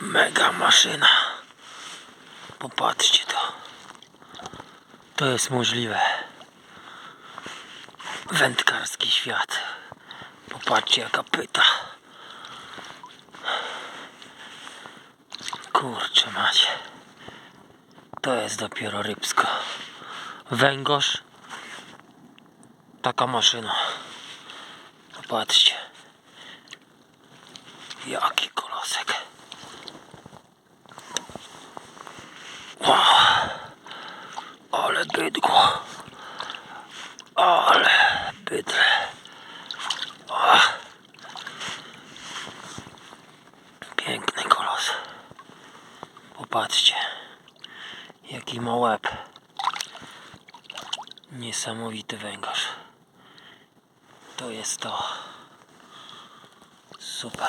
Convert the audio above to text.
Mega maszyna. Popatrzcie to. To jest możliwe. Wędkarski świat. Popatrzcie jaka pyta. Kurczę macie. To jest dopiero rybsko. Węgorz. Taka maszyna. Popatrzcie. Jaki kolosek. Wow. Ale bydło. Ale bydle. O. Piękny kolos. Popatrzcie. Jaki ma łeb. Niesamowity węgorz. To jest to. Super.